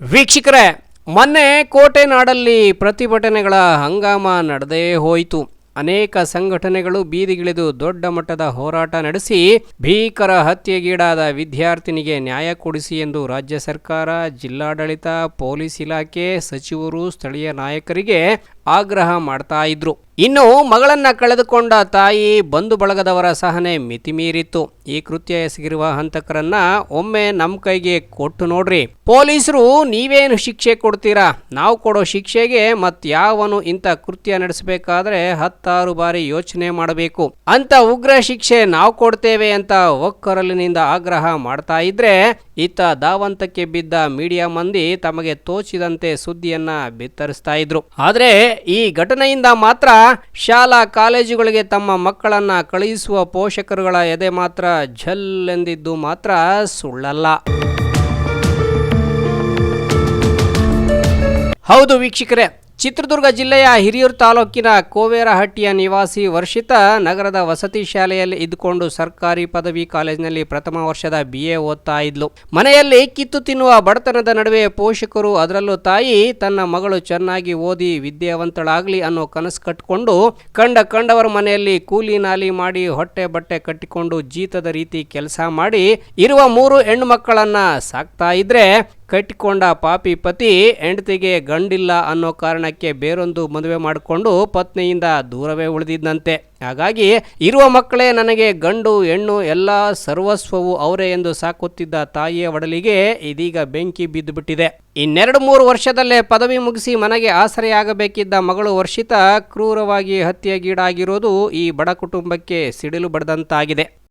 ವೀಕ್ಷಕರೇ, ಮೊನ್ನೆ ಕೋಟೆ ನಾಡಲ್ಲಿ ಪ್ರತಿಭಟನೆಗಳ ಹಂಗಾಮ ನಡೆದೇ ಹೋಯಿತು. ಅನೇಕ ಸಂಘಟನೆಗಳು ಬೀದಿಗಿಳಿದು ದೊಡ್ಡ ಮಟ್ಟದ ಹೋರಾಟ ನಡೆಸಿ ಭೀಕರ ಹತ್ಯೆಗೀಡಾದ ವಿದ್ಯಾರ್ಥಿನಿಗೆ ನ್ಯಾಯ ಕೊಡಿಸಿ ಎಂದು ರಾಜ್ಯ ಸರ್ಕಾರ, ಜಿಲ್ಲಾಡಳಿತ, ಪೊಲೀಸ್ ಇಲಾಖೆ, ಸಚಿವರು, ಸ್ಥಳೀಯ ನಾಯಕರಿಗೆ ಆಗ್ರಹ ಮಾಡ್ತಾ ಇದ್ರು. ಇನ್ನು ಮಗಳನ್ನ ಕಳೆದುಕೊಂಡ ತಾಯಿ ಬಂಧು ಬಳಗದವರ ಸಹನೆ ಮಿತಿಮೀರಿತ್ತು. ಈ ಕೃತ್ಯ ಎಸಗಿರುವ ಹಂತಕರನ್ನ ಒಮ್ಮೆ ನಮ್ಮ ಕೈಗೆ ಕೊಟ್ಟು ನೋಡ್ರಿ. ಪೊಲೀಸರು, ನೀವೇನು ಶಿಕ್ಷೆ ಕೊಡ್ತೀರಾ? ನಾವು ಕೊಡೋ ಶಿಕ್ಷೆಗೆ ಮತ್ಯಾವನು ಇಂಥ ಕೃತ್ಯ ನಡೆಸಬೇಕಾದ್ರೆ ಹತ್ತಾರು ಬಾರಿ ಯೋಚನೆ ಮಾಡಬೇಕು. ಅಂತ ಉಗ್ರ ಶಿಕ್ಷೆ ನಾವು ಕೊಡ್ತೇವೆ ಅಂತ ಒಕ್ಕರಲಿನಿಂದ ಆಗ್ರಹ ಮಾಡ್ತಾ ಇದ್ರೆ ಇತ್ತ ದಾವಂತಕ್ಕೆ ಬಿದ್ದ ಮೀಡಿಯಾ ಮಂದಿ ತಮಗೆ ತೋಚಿದಂತೆ ಸುದ್ದಿಯನ್ನ ಬಿತ್ತರಿಸ್ತಾ ಇದ್ರು. ಆದ್ರೆ ಈ ಘಟನೆಯಿಂದ ಮಾತ್ರ ಶಾಲಾ ಕಾಲೇಜುಗಳಿಗೆ ತಮ್ಮ ಮಕ್ಕಳನ್ನ ಕಳುಹಿಸುವ ಪೋಷಕರುಗಳ ಎದೆ ಮಾತ್ರ ಝಲ್ ಎಂದಿದ್ದು ಮಾತ್ರ ಸುಳ್ಳಲ್ಲ. ಹೌದು ವೀಕ್ಷಕರೇ ಚಿತ್ರದುರ್ಗ ಜಿಲ್ಲೆಯ ಹಿರಿಯೂರು ತಾಲೂಕಿನ ಕೋವೇರಹಟ್ಟಿಯ ನಿವಾಸಿ ವರ್ಷಿತ ನಗರದ ವಸತಿ ಶಾಲೆಯಲ್ಲಿ ಇದ್ದುಕೊಂಡು ಸರ್ಕಾರಿ ಪದವಿ ಕಾಲೇಜಿನಲ್ಲಿ ಪ್ರಥಮ ವರ್ಷದ ಬಿ ಎ ಓದ್ತಾ ಇದ್ಲು. ಮನೆಯಲ್ಲಿ ಕಿತ್ತು ತಿನ್ನುವ ಬಡತನದ ನಡುವೆ ಪೋಷಕರು ಅದರಲ್ಲೂ ತಾಯಿ, ತನ್ನ ಮಗಳು ಚೆನ್ನಾಗಿ ಓದಿ ವಿದ್ಯಾವಂತಳಾಗ್ಲಿ ಅನ್ನೋ ಕನಸು ಕಟ್ಟಿಕೊಂಡು ಕಂಡ ಕಂಡವರ ಮನೆಯಲ್ಲಿ ಕೂಲಿ ನಾಲಿ ಮಾಡಿ ಹೊಟ್ಟೆ ಬಟ್ಟೆ ಕಟ್ಟಿಕೊಂಡು ಜೀತದ ರೀತಿ ಕೆಲಸ ಮಾಡಿ ಇರುವ ಮೂರು ಹೆಣ್ಣು ಮಕ್ಕಳನ್ನ ಸಾಕ್ತಾ ಇದ್ರೆ ಕಟ್ಟಿಕೊಂಡ ಪಾಪಿ ಪತಿ ಹೆಂಡತಿಗೆ ಗಂಡಿಲ್ಲ ಅನ್ನೋ ಕಾರಣಕ್ಕೆ ಬೇರೊಂದು ಮದುವೆ ಮಾಡಿಕೊಂಡು ಪತ್ನಿಯಿಂದ ದೂರವೇ ಉಳಿದಿದ್ದಂತೆ. ಹಾಗಾಗಿ ಇರುವ ಮಕ್ಕಳೇ ನನಗೆ ಗಂಡು, ಹೆಣ್ಣು, ಎಲ್ಲ ಸರ್ವಸ್ವವು ಅವರೇ ಎಂದು ಸಾಕುತ್ತಿದ್ದ ತಾಯಿಯ ಒಡಲಿಗೆ ಇದೀಗ ಬೆಂಕಿ ಬಿದ್ದುಬಿಟ್ಟಿದೆ. ಇನ್ನೆರಡು ಮೂರು ವರ್ಷದಲ್ಲೇ ಪದವಿ ಮುಗಿಸಿ ಮನೆಗೆ ಆಸರೆಯಾಗಬೇಕಿದ್ದ ಮಗಳು ವರ್ಷಿತ ಕ್ರೂರವಾಗಿ ಹತ್ಯೆಗೀಡಾಗಿರೋದು ಈ ಬಡ ಕುಟುಂಬಕ್ಕೆ ಸಿಡಿಲು ಬಡದಂತಾಗಿದೆ.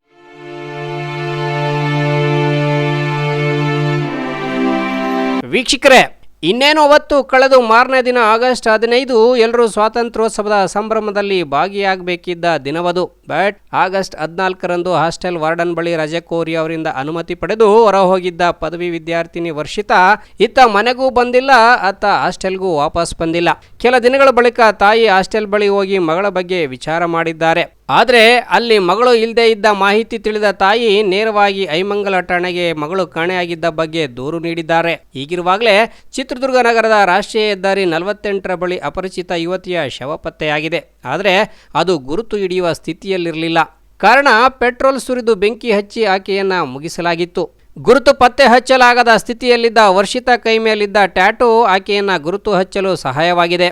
ವೀಕ್ಷಕರೇ ಇನ್ನೇನು ಅವತ್ತು ಕಳೆದು ಮಾರನೇ ದಿನ ಆಗಸ್ಟ್ ಹದಿನೈದು ಎಲ್ಲರೂ ಸ್ವಾತಂತ್ರ್ಯೋತ್ಸವದ ಸಂಭ್ರಮದಲ್ಲಿ ಭಾಗಿಯಾಗಬೇಕಿದ್ದ ದಿನವದು. ಬಟ್ ಆಗಸ್ಟ್ ಹದಿನಾಲ್ಕರಂದು ಹಾಸ್ಟೆಲ್ ವಾರ್ಡನ್ ಬಳಿ ರಜೆ ಕೋರಿ ಅವರಿಂದ ಅನುಮತಿ ಪಡೆದು ಹೊರ ಹೋಗಿದ್ದ ಪದವಿ ವಿದ್ಯಾರ್ಥಿನಿ ವರ್ಷಿತಾ, ಇತ್ತ ಮನೆಗೂ ಬಂದಿಲ್ಲ, ಅತ್ತ ಹಾಸ್ಟೆಲ್ಗೂ ವಾಪಸ್ ಬಂದಿಲ್ಲ. ಕೆಲ ದಿನಗಳ ಬಳಿಕ ತಾಯಿ ಹಾಸ್ಟೆಲ್ ಬಳಿ ಹೋಗಿ ಮಗಳ ಬಗ್ಗೆ ವಿಚಾರ ಮಾಡಿದ್ದಾರೆ. ಆದರೆ ಅಲ್ಲಿ ಮಗಳು ಇಲ್ಲದೆ ಇದ್ದ ಮಾಹಿತಿ ತಿಳಿದ ತಾಯಿ ನೇರವಾಗಿ ಐಮಂಗಲ ಠಾಣೆಗೆ ಮಗಳು ಕಾಣೆಯಾಗಿದ್ದ ಬಗ್ಗೆ ದೂರು ನೀಡಿದ್ದಾರೆ. ಹೀಗಿರುವಾಗಲೇ ಚಿತ್ರದುರ್ಗ ನಗರದ ರಾಷ್ಟ್ರೀಯ ಹೆದ್ದಾರಿ ನಲವತ್ತೆಂಟರ ಬಳಿ ಅಪರಿಚಿತ ಯುವತಿಯ ಶವ ಪತ್ತೆಯಾಗಿದೆ ಆದರೆ ಅದು ಗುರುತು ಹಿಡಿಯುವ ಸ್ಥಿತಿಯಲ್ಲಿರಲಿಲ್ಲ ಕಾರಣ, ಪೆಟ್ರೋಲ್ ಸುರಿದು ಬೆಂಕಿ ಹಚ್ಚಿ ಆಕೆಯನ್ನ ಮುಗಿಸಲಾಗಿತ್ತು. ಗುರುತು ಪತ್ತೆ ಹಚ್ಚಲಾಗದ ಸ್ಥಿತಿಯಲ್ಲಿದ್ದ ವರ್ಷಿತ ಕೈ ಮೇಲಿದ್ದ ಟ್ಯಾಟೂ ಆಕೆಯನ್ನ ಗುರುತು ಹಚ್ಚಲು ಸಹಾಯವಾಗಿದೆ.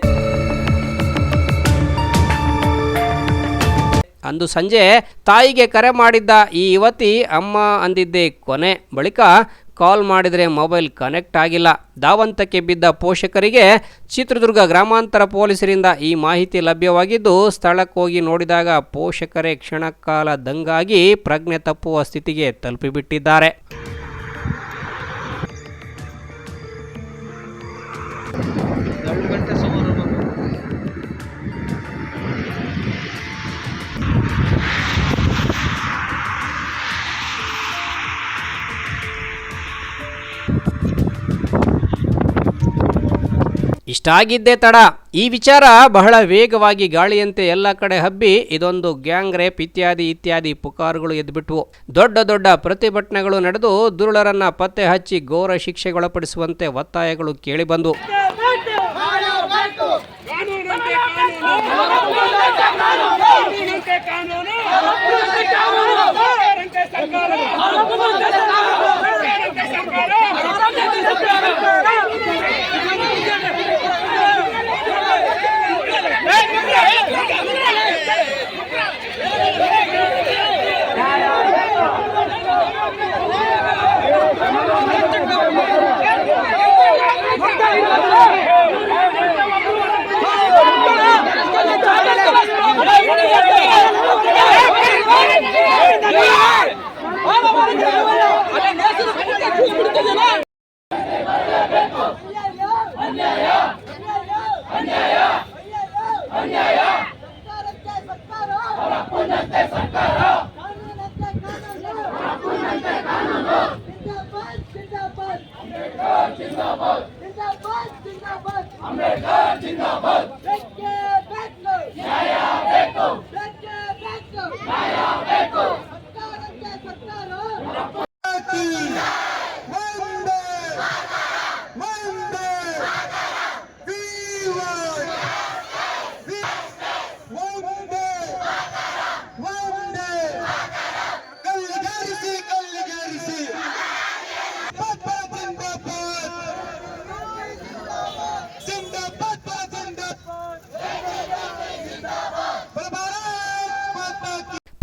ಅಂದು ಸಂಜೆ ತಾಯಿಗೆ ಕರೆ ಮಾಡಿದ್ದ ಈ ಯುವತಿ ಅಮ್ಮ ಅಂದಿದ್ದೆ ಕೊನೆ. ಬಳಿಕ ಕಾಲ್ ಮಾಡಿದರೆ ಮೊಬೈಲ್ ಕನೆಕ್ಟ್ ಆಗಿಲ್ಲ. ದಾವಂತಕ್ಕೆ ಬಿದ್ದ ಪೋಷಕರಿಗೆ ಚಿತ್ರದುರ್ಗ ಗ್ರಾಮಾಂತರ ಪೊಲೀಸರಿಂದ ಈ ಮಾಹಿತಿ ಲಭ್ಯವಾಗಿದ್ದು, ಸ್ಥಳಕ್ಕೆ ಹೋಗಿ ನೋಡಿದಾಗ ಪೋಷಕರೇ ಕ್ಷಣಕಾಲ ದಂಗಾಗಿ ಪ್ರಜ್ಞೆ ತಪ್ಪುವ ಸ್ಥಿತಿಗೆ ತಲುಪಿಬಿಟ್ಟಿದ್ದಾರೆ. ಇಷ್ಟಾಗಿದ್ದೇ ತಡ. ಈ ವಿಚಾರ ಬಹಳ ವೇಗವಾಗಿ ಗಾಳಿಯಂತೆ ಎಲ್ಲ ಕಡೆ ಹಬ್ಬಿ ಇದೊಂದು ಗ್ಯಾಂಗ್ ರೇಪ್ ಇತ್ಯಾದಿ ಇತ್ಯಾದಿ ಪುಕಾರುಗಳು ಎದ್ಬಿಟ್ವು. ದೊಡ್ಡ ದೊಡ್ಡ ಪ್ರತಿಭಟನೆಗಳು ನಡೆದು ದುರುಳರನ್ನ ಪತ್ತೆ ಹಚ್ಚಿ ಘೋರ ಶಿಕ್ಷೆಗೊಳಪಡಿಸುವಂತೆ ಒತ್ತಾಯಗಳು ಕೇಳಿಬಂದು Hey! 准备开庭大门。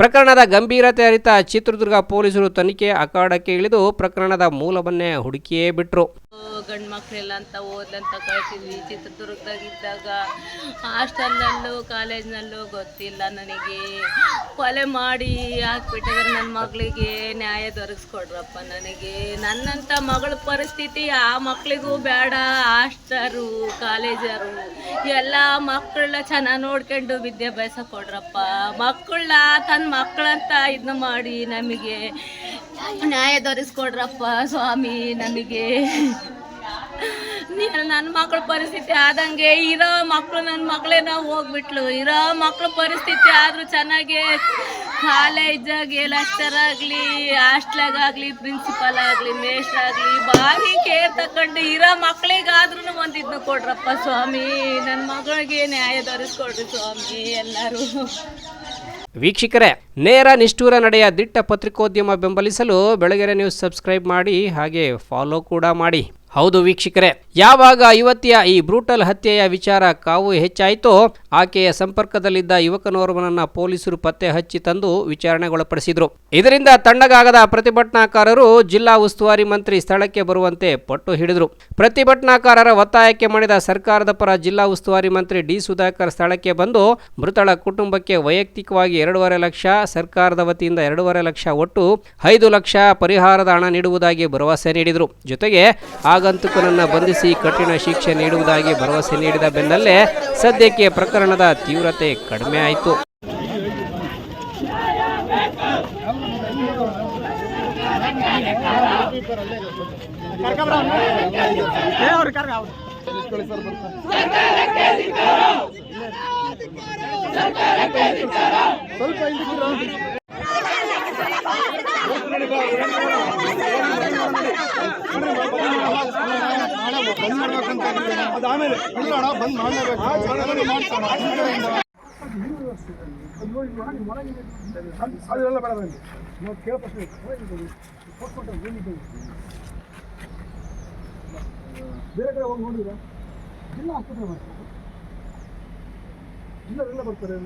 ಪ್ರಕರಣದ ಗಂಭೀರತೆ ಅರಿತ ಚಿತ್ರದುರ್ಗ ಪೊಲೀಸರು ತನಿಖೆ ಅಖಾಡಕ್ಕೆ ಇಳಿದು ಪ್ರಕರಣದ ಮೂಲವನ್ನೇ ಹುಡುಕಿಯೇ ಬಿಟ್ರು. ಗಂಡು ಮಕ್ಕಳೆಲ್ಲ ಅಂತ ಓದ್ಲಂತ ಕಳಿಸಿದ್ವಿ. ಚಿತ್ರದುರ್ಗದಾಗಿದ್ದಾಗ ಹಾಸ್ಟೆಲ್ನಲ್ಲೂ, ಕಾಲೇಜ್ನಲ್ಲೂ ಗೊತ್ತಿಲ್ಲ ನನಗೆ. ಕೊಲೆ ಮಾಡಿ ಹಾಕ್ಬಿಟ್ಟಿದ್ರೆ ನನ್ನ ಮಗಳಿಗೆ ನ್ಯಾಯ ದೊರಕಿಸ್ಕೊಡ್ರಪ್ಪ ನನಗೆ. ನನ್ನಂಥ ಮಗಳ ಪರಿಸ್ಥಿತಿ ಆ ಮಕ್ಕಳಿಗೂ ಬೇಡ. ಹಾಸ್ಟರು ಕಾಲೇಜರು, ಎಲ್ಲ ಮಕ್ಕಳನ್ನ ಚೆನ್ನಾಗಿ ನೋಡ್ಕೊಂಡು ವಿದ್ಯಾಭ್ಯಾಸ ಕೊಡ್ರಪ್ಪ. ಮಕ್ಕಳನ್ನ ತನ್ನ ಮಕ್ಕಳಂತ ಇದನ್ನ ಮಾಡಿ ನಮಗೆ ನ್ಯಾಯ ದೊರೆಸ್ಕೊಡ್ರಪ್ಪ ಸ್ವಾಮಿ ನಮಗೆ. ನೀನು ನನ್ನ ಮಕ್ಕಳ ಪರಿಸ್ಥಿತಿ ಆದಂಗೆ ಇರೋ ಮಕ್ಕಳು ನನ್ನ ಮಕ್ಕಳೇ ನಾವು ಹೋಗ್ಬಿಟ್ಲು. ಇರೋ ಮಕ್ಕಳ ಪರಿಸ್ಥಿತಿ ಆದರೂ ಚೆನ್ನಾಗಿ ಕಾಲೇಜಾಗಿ ಲೆಕ್ಚರ್ ಆಗಲಿ ಹಾಸ್ಟ್ಲಾಗಲಿ ಪ್ರಿನ್ಸಿಪಲ್ ಆಗಲಿ ಮೇಸ್ಟ್ ಆಗಲಿ ಭಾರಿ ಕೇರ್ ತಕೊಂಡು ಇರೋ ಮಕ್ಕಳಿಗಾದ್ರೂ ಒಂದು ಇದನ್ನ ಕೊಡ್ರಪ್ಪ ಸ್ವಾಮಿ. ನನ್ನ ಮಗಳಿಗೆ ನ್ಯಾಯ ದೊರೆಸ್ಕೊಡ್ರಿ ಸ್ವಾಮಿ ಎಲ್ಲರೂ. ವೀಕ್ಷಕರೇ, ನೇರ ನಿಷ್ಠೂರ ನಡೆಯ ದಿಟ್ಟ ಪತ್ರಿಕೋದ್ಯಮ ಬೆಂಬಲಿಸಲು ಬೆಳಗೆರೆ ನ್ಯೂಸ್ ಸಬ್ಸ್ಕ್ರೈಬ್ ಮಾಡಿ, ಹಾಗೆ ಫಾಲೋ ಕೂಡ ಮಾಡಿ. ಹೌದು ವೀಕ್ಷಕರೇ, ಯಾವಾಗ ಯುವತಿಯ ಈ ಬ್ರೂಟಲ್ ಹತ್ಯೆಯ ವಿಚಾರ ಕಾವು ಹೆಚ್ಚಾಯಿತೋ, ಆಕೆಯ ಸಂಪರ್ಕದಲ್ಲಿದ್ದ ಯುವಕನೋರ್ವನನ್ನ ಪೊಲೀಸರು ಪತ್ತೆ ಹಚ್ಚಿ ತಂದು ವಿಚಾರಣೆಗೊಳಪಡಿಸಿದ್ರು. ಇದರಿಂದ ತಣ್ಣಗಾಗದ ಪ್ರತಿಭಟನಾಕಾರರು ಜಿಲ್ಲಾ ಉಸ್ತುವಾರಿ ಮಂತ್ರಿ ಸ್ಥಳಕ್ಕೆ ಬರುವಂತೆ ಪಟ್ಟು ಹಿಡಿದರು. ಪ್ರತಿಭಟನಾಕಾರರ ಒತ್ತಾಯಕ್ಕೆ ಮಾಡಿದ ಸರ್ಕಾರದ ಪರ ಜಿಲ್ಲಾ ಉಸ್ತುವಾರಿ ಮಂತ್ರಿ ಡಿ ಸುಧಾಕರ್ ಸ್ಥಳಕ್ಕೆ ಬಂದು, ಮೃತಳ ಕುಟುಂಬಕ್ಕೆ ವೈಯಕ್ತಿಕವಾಗಿ ಎರಡೂವರೆ ಲಕ್ಷ, ಸರ್ಕಾರದ ವತಿಯಿಂದ ಎರಡೂವರೆ ಲಕ್ಷ ಒಟ್ಟು ಐದು ಲಕ್ಷ ಪರಿಹಾರದ ಹಣ ನೀಡುವುದಾಗಿ ಭರವಸೆ ನೀಡಿದರು. ಜೊತೆಗೆ ಆಗಂತುಕನನ್ನ ಬಂಧಿಸಿ ಕಠಿಣ ಶಿಕ್ಷೆ ನೀಡುವುದಾಗಿ ಭರವಸೆ ನೀಡಿದ ಬೆನ್ನಲ್ಲೇ ಸದ್ಯಕ್ಕೆ ಪ್ರಕರಣದ ತೀವ್ರತೆ ಕಡಿಮೆ ಆಯಿತು. ಪ್ರಶ್ನೆ ಬೇರೆ ಕಡೆ ಹೋಗಿ ನೋಡಿದ್ರ ಜಿಲ್ಲಾ ಆಸ್ಪತ್ರೆ ಮಾಡ್ತಾರೆ ಜಿಲ್ಲಾ ಬರ್ತಾರೆ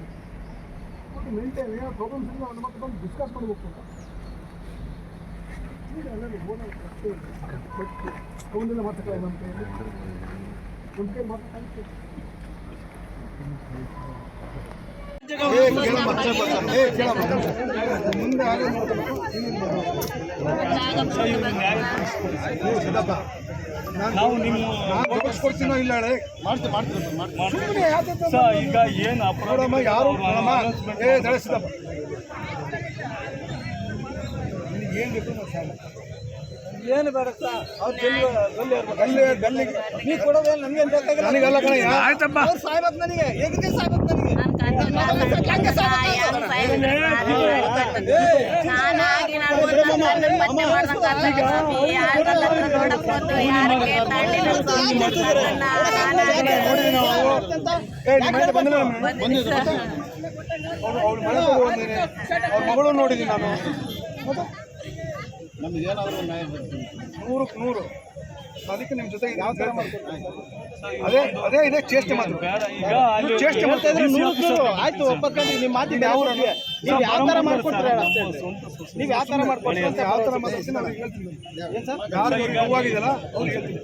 ಮತ್ತು ಮೇಂಟೈನ್ ಏನೋ ಪ್ರಾಬ್ಲಮ್ಸ್ ಇಲ್ಲ ಹತ್ರ ಬಂದು ಡಿಸ್ಕಸ್ ಮಾಡಬೇಕು ಅಂತ ಈಗ ಎಲ್ಲರೂ ಓದೋದು ಅಷ್ಟೇ ಅವನ್ನೆಲ್ಲ ಮಾತಾಡ್ತಾರೆ ನಮ್ಮ ಕೈಯಲ್ಲಿ ನಮ್ಮ ಕೈ ಮಾತಾಡ್ತಾರೆ ಮುಂದೆ ನಾವು ನಿಮ್ಮ ಕೊಡ್ತೀನೋ ಇಲ್ಲ ಹೇಳಿ. ಮಾಡ್ತೀವಿ ಮಾಡ್ತೀವಿ ಈಗ ಏನು ನೋಡಮ್ಮ ಯಾರು ಏ ತಿಳಿಸಿದಪ್ಪ ಏನು ಬೇಕು ನಾವು ಸಾಲ ಏನು ಬೇಡ ಸರ್ ಅವ್ರು ಗಲ್ಲಿ ಗಲ್ಲಿ ನೀ ಕೊಡೋದೇನು ನಮಗೆ ಬೇಕಾಗಿಲ್ಲ? ನನಗಲ್ಲ ಕಣ ಆಯ್ತಪ್ಪ. ಸಾಯ್ಬೇಕು ನನಗೆ. ಹೇಗಿದೆ ಸಾಯ್ಬೇಕು ನನಗೆ. ನಾನಾಗಿ? ನಾನು ಮತ್ತೆ ಮಾಡ್ದಂಗ್ ನೋಡಕ್ ಮಗಳು ನೋಡಿದ್ದೀನಿ ನಾನು. ನಮ್ಗೆ ಏನಾದರೂ ನೂರಕ್ಕೆ ನೂರು ಅದಕ್ಕೆ ನಿಮ್ಮ ಜೊತೆ ಯಾವ ಥರ ಅದೇ ಅದೇ ಇದೇ ಚೇಷ್ಟೆ ಮಾತು. ಚೇಷ್ಟೆ ಮಾಡ್ತಾ ಇದ್ರೆ ಆಯ್ತು ಒಪ್ಪತ್ಕೊಂಡು ನಿಮ್ಮ ಮಾತಿನ ಯಾವ ನೀವು ಯಾವ ಮಾಡ್ಕೊಡ್ತೀರ ನೀವು ಯಾವ ಥರ ಮಾಡ್ಕೊಡ್ತೀರ ಅಂತ ಯಾವ ಥರ ಮಾತಾಡ್ತೀನಿ ನಾನು ಹೇಳ್ತೀನಿ. ಏನು ಸರ್? ಯಾರಿಗೆ ನೋವಾಗಿದೆಯಲ್ಲ ಅವ್ರಿಗೆ ಹೇಳ್ತೀನಿ.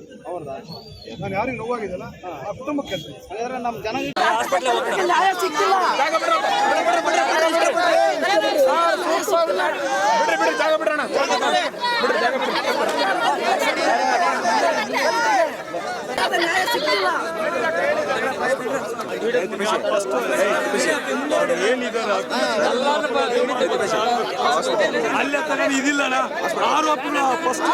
ನಾನು ಯಾರಿಗೆ ನೋವಾಗಿದೆಯಲ್ಲ ಆ ಕುಟುಂಬಕ್ಕೆ ಹೇಳ್ತೀನಿ. ಹಾಗಾದ್ರೆ ನಮ್ಮ ಜನ ಅಲ್ಲಿ ತಗೊಂಡು ಇದಿಲ್ಲಣ್ಣ ಆರೋಪಿ ಫಸ್ಟ್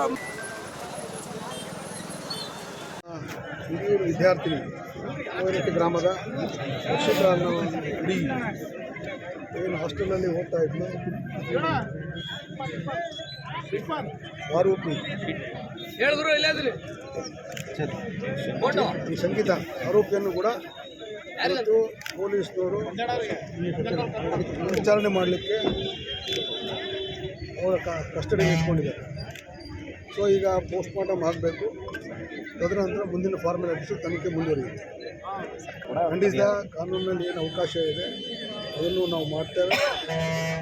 அது ಹಿರಿಯೂರು ವಿದ್ಯಾರ್ಥಿನಿ ಕೋರಿಕೆ ಗ್ರಾಮದ ರಕ್ಷಿತ ಅನ್ನೋ ಹುಡುಗಿ ಏನು ಹಾಸ್ಟೆಲಲ್ಲಿ ಹೋಗ್ತಾ ಇದ್ಲು. ಆರೋಪಿ. ಈ ಸಂಗೀತ ಆರೋಪಿಯನ್ನು ಕೂಡ ಇವತ್ತು ಪೊಲೀಸ್ನವರು ವಿಚಾರಣೆ ಮಾಡಲಿಕ್ಕೆ ಅವರ ಕಸ್ಟಡಿಗೆ ಇಟ್ಕೊಂಡಿದ್ದಾರೆ. ಸೊ, ಈಗ ಪೋಸ್ಟ್ ಮಾರ್ಟಮ್ ಆಗಬೇಕು. ತದನಂತರ ಮುಂದಿನ ಫಾರ್ಮಾಲಿಟೀಸು ತನಿಖೆ ಮುಂದುವರಿಯುತ್ತೆ. ಖಂಡಿತ ಕಾನೂನಿನಲ್ಲಿ ಏನು ಅವಕಾಶ ಇದೆ, ಅದನ್ನು ನಾವು ಮಾಡ್ತೇವೆ.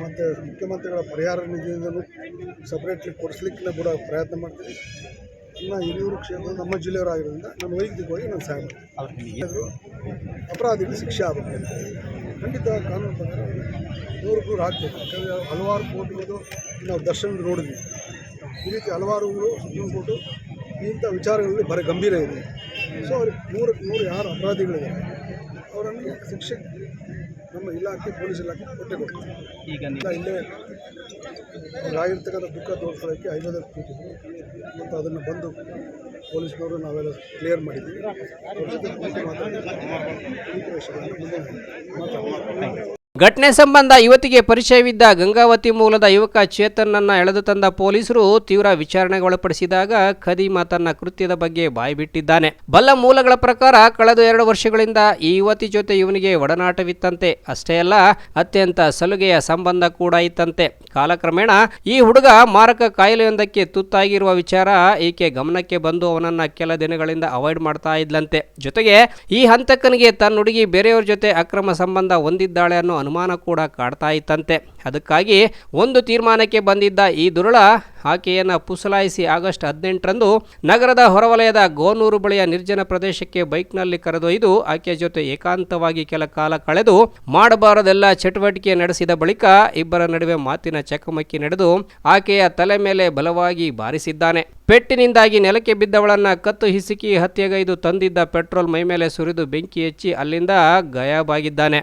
ಮತ್ತು ಮುಖ್ಯಮಂತ್ರಿಗಳ ಪರಿಹಾರ ನಿಧಿಯಿಂದಲೂ ಸಪ್ರೇಟ್ಲಿ ಕೊಡಿಸ್ಲಿಕ್ಕೆ ಕೂಡ ಪ್ರಯತ್ನ ಮಾಡ್ತೀವಿ. ಇನ್ನು ಹಿರಿಯೂರು ಕ್ಷೇತ್ರ ನಮ್ಮ ಜಿಲ್ಲೆಯವರಾಗಿರೋದ್ರಿಂದ ನಾನು ವೈಯಕ್ತಿಕವಾಗಿ ನಾನು ಸಹಾಯ ಮಾಡ್ತೀನಿ. ಆದರೂ ಅಪರಾಧಿಗೆ ಶಿಕ್ಷೆ ಆಗಬೇಕು. ಖಂಡಿತ ಕಾನೂನು ಪ್ರಕಾರ ನೂರು ನೂರು ಹಾಕ್ಬೇಕು ಯಾಕಂದರೆ ಹಲವಾರು ಕೋರ್ಟ್ಗಳು ನಾವು ದರ್ಶನ ನೋಡಿದ್ವಿ. ಈ ರೀತಿ ಹಲವಾರು ಸುಪ್ರೀಂ ಕೋರ್ಟು ಇಂಥ ವಿಚಾರಗಳಲ್ಲಿ ಬರ ಗಂಭೀರ ಇದೆ. ಸೊ ಅವ್ರಿಗೆ ನೂರಕ್ಕೆ ನೂರು ಯಾರು ಅಪರಾಧಿಗಳಿದ್ದಾರೆ. ಅವರನ್ನು ಶಿಕ್ಷೆ ನಮ್ಮ ಇಲಾಖೆ ಪೊಲೀಸ್ ಇಲಾಖೆ ಕೊಟ್ಟೆ ಕೊಡ್ತೀವಿ ಈಗ ಇಲ್ಲೇ ಆಗಿರ್ತಕ್ಕಂಥ ದುಃಖ ತೋರಿಸೋದಕ್ಕೆ ಐವತ್ತು ಕೂತಿದ್ರು ಮತ್ತು ಅದನ್ನು ಬಂದು ಪೊಲೀಸ್ನವರು ನಾವೆಲ್ಲ ಕ್ಲಿಯರ್ ಮಾಡಿದ್ದೀವಿ. ಘಟನೆ ಸಂಬಂಧ ಯುವತಿಗೆ ಪರಿಚಯವಿದ್ದ ಗಂಗಾವತಿ ಮೂಲದ ಯುವಕ ಚೇತನ್ನನ್ನ ಎಳೆದು ತಂದ ಪೊಲೀಸರು ತೀವ್ರ ವಿಚಾರಣೆಗೆ ಒಳಪಡಿಸಿದಾಗ ಖದೀಮ ತನ್ನ ಕೃತ್ಯದ ಬಗ್ಗೆ ಬಾಯ್ಬಿಟ್ಟಿದ್ದಾನೆ ಬಲ್ಲ ಮೂಲಗಳ ಪ್ರಕಾರ ಕಳೆದ ಎರಡು ವರ್ಷಗಳಿಂದ ಈ ಯುವತಿ ಜೊತೆ ಇವನಿಗೆ ಒಡನಾಟವಿತ್ತಂತೆ. ಅಷ್ಟೇ ಅಲ್ಲ, ಅತ್ಯಂತ ಸಲುಗೆಯ ಸಂಬಂಧ ಕೂಡ ಇತ್ತಂತೆ. ಕಾಲಕ್ರಮೇಣ ಈ ಹುಡುಗ ಮಾರಕ ಕಾಯಿಲೆಯೊಂದಕ್ಕೆ ತುತ್ತಾಗಿರುವ ವಿಚಾರ ಈಕೆ ಗಮನಕ್ಕೆ ಬಂದು ಅವನನ್ನ ಕೆಲ ದಿನಗಳಿಂದ ಅವಾಯ್ಡ್ ಮಾಡ್ತಾ ಇದ್ಲಂತೆ. ಜೊತೆಗೆ ಈ ಹಂತಕನಿಗೆ ತನ್ನ ಹುಡುಗಿ ಬೇರೆಯವರ ಜೊತೆ ಅಕ್ರಮ ಸಂಬಂಧ ಹೊಂದಿದ್ದಾಳೆ ಅನ್ನೋ ಅನುಮಾನ ಕೂಡ ಕಾಡ್ತಾ ಇತ್ತಂತೆ. ಅದಕ್ಕಾಗಿ ಒಂದು ತೀರ್ಮಾನಕ್ಕೆ ಬಂದಿದ್ದ ಈ ದುರುಳ ಆಕೆಯನ್ನು ಪುಸಲಾಯಿಸಿ ಆಗಸ್ಟ್ ಹದಿನೆಂಟರಂದು ನಗರದ ಹೊರವಲಯದ ಗೋನೂರು ಬಳಿಯ ನಿರ್ಜನ ಪ್ರದೇಶಕ್ಕೆ ಬೈಕ್ನಲ್ಲಿ ಕರೆದೊಯ್ದು ಆಕೆಯ ಜೊತೆ ಏಕಾಂತವಾಗಿ ಕೆಲ ಕಾಲ ಕಳೆದು ಮಾಡಬಾರದೆಲ್ಲ ಚಟುವಟಿಕೆ ನಡೆಸಿದ ಬಳಿಕ ಇಬ್ಬರ ನಡುವೆ ಮಾತಿನ ಚಕಮಕಿ ನಡೆದು ಆಕೆಯ ತಲೆ ಮೇಲೆ ಬಲವಾಗಿ ಬಾರಿಸಿದ್ದಾನೆ. ಪೆಟ್ಟಿನಿಂದಾಗಿ ನೆಲಕ್ಕೆ ಬಿದ್ದವಳನ್ನ ಕತ್ತು ಹಿಸುಕಿ ಹತ್ಯೆಗೈದು ತಂದಿದ್ದ ಪೆಟ್ರೋಲ್ ಮೈಮೇಲೆ ಸುರಿದು ಬೆಂಕಿ ಹಚ್ಚಿ ಅಲ್ಲಿಂದ ಗಾಯಬಾಗಿದ್ದಾನೆ.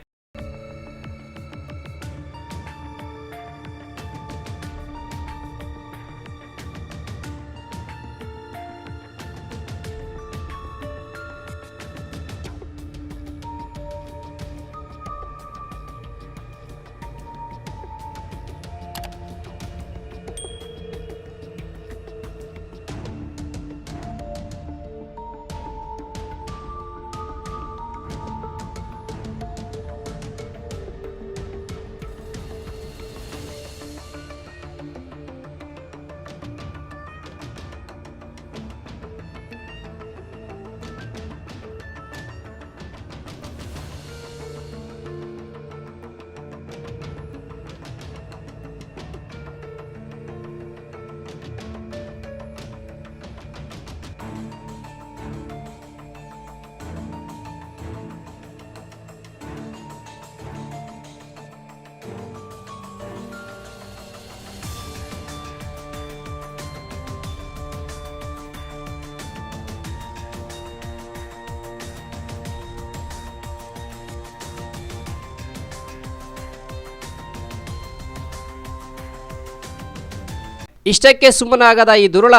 ಇಷ್ಟಕ್ಕೆ ಸುಮ್ಮನಾಗದ ಈ ದುರುಳ.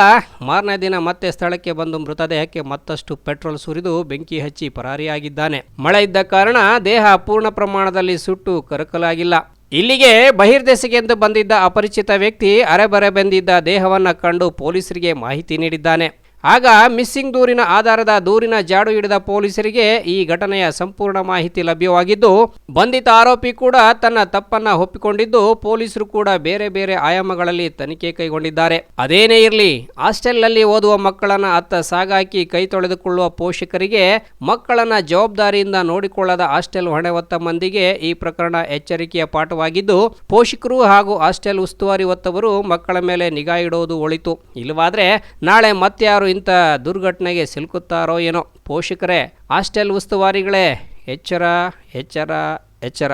ಮಾರನೇ ದಿನ ಮತ್ತೆ ಸ್ಥಳಕ್ಕೆ ಬಂದು ಮೃತದೇಹಕ್ಕೆ ಮತ್ತಷ್ಟು ಪೆಟ್ರೋಲ್ ಸುರಿದು ಬೆಂಕಿ ಹಚ್ಚಿ ಪರಾರಿಯಾಗಿದ್ದಾನೆ. ಮಳೆ ಇದ್ದ ಕಾರಣ ದೇಹ ಪೂರ್ಣ ಪ್ರಮಾಣದಲ್ಲಿ ಸುಟ್ಟು ಕರಕಲಾಗಿಲ್ಲ. ಇಲ್ಲಿಗೆ ಬಹಿರ್ದೆಸೆಗೆ ಬಂದಿದ್ದ ಅಪರಿಚಿತ ವ್ಯಕ್ತಿ ಅರೆಬರೆ ಬಂದಿದ್ದ ದೇಹವನ್ನು ಕಂಡು ಪೊಲೀಸರಿಗೆ ಮಾಹಿತಿ ನೀಡಿದ್ದಾನೆ. ಆಗ ಮಿಸ್ಸಿಂಗ್ ದೂರಿನ ಆಧಾರದ ದೂರಿನ ಜಾಡು ಹಿಡಿದ ಪೊಲೀಸರಿಗೆ ಈ ಘಟನೆಯ ಸಂಪೂರ್ಣ ಮಾಹಿತಿ ಲಭ್ಯವಾಗಿದ್ದು, ಬಂಧಿತ ಆರೋಪಿ ಕೂಡ ತನ್ನ ತಪ್ಪನ್ನ ಒಪ್ಪಿಕೊಂಡಿದ್ದು, ಪೊಲೀಸರು ಕೂಡ ಬೇರೆ ಬೇರೆ ಆಯಾಮಗಳಲ್ಲಿ ತನಿಖೆ ಕೈಗೊಂಡಿದ್ದಾರೆ. ಅದೇನೇ ಇರಲಿ, ಹಾಸ್ಟೆಲ್ನಲ್ಲಿ ಓದುವ ಮಕ್ಕಳನ್ನ ಅತ್ತ ಸಾಗಾಕಿ ಕೈ ತೊಳೆದುಕೊಳ್ಳುವ ಪೋಷಕರಿಗೆ ಮಕ್ಕಳನ್ನ ಜವಾಬ್ದಾರಿಯಿಂದ ನೋಡಿಕೊಳ್ಳದ ಹಾಸ್ಟೆಲ್ ಹೊಣೆ ಹೊತ್ತ ಮಂದಿಗೆ ಈ ಪ್ರಕರಣ ಎಚ್ಚರಿಕೆಯ ಪಾಠವಾಗಿದ್ದು, ಪೋಷಕರು ಹಾಗೂ ಹಾಸ್ಟೆಲ್ ಉಸ್ತುವಾರಿ ಹೊತ್ತವರು ಮಕ್ಕಳ ಮೇಲೆ ನಿಗಾ ಇಡುವುದು ಒಳಿತು. ಇಲ್ಲವಾದ್ರೆ ನಾಳೆ ಮತ್ಯಾರು ಇಂಥ ದುರ್ಘಟನೆಗೆ ಸಿಲುಕುತ್ತಾರೋ ಏನೋ. ಪೋಷಕರೇ ಹಾಸ್ಟೆಲ್ ಉಸ್ತುವಾರಿಗಳೇ ಎಚ್ಚರ ಎಚ್ಚರ ಎಚ್ಚರ.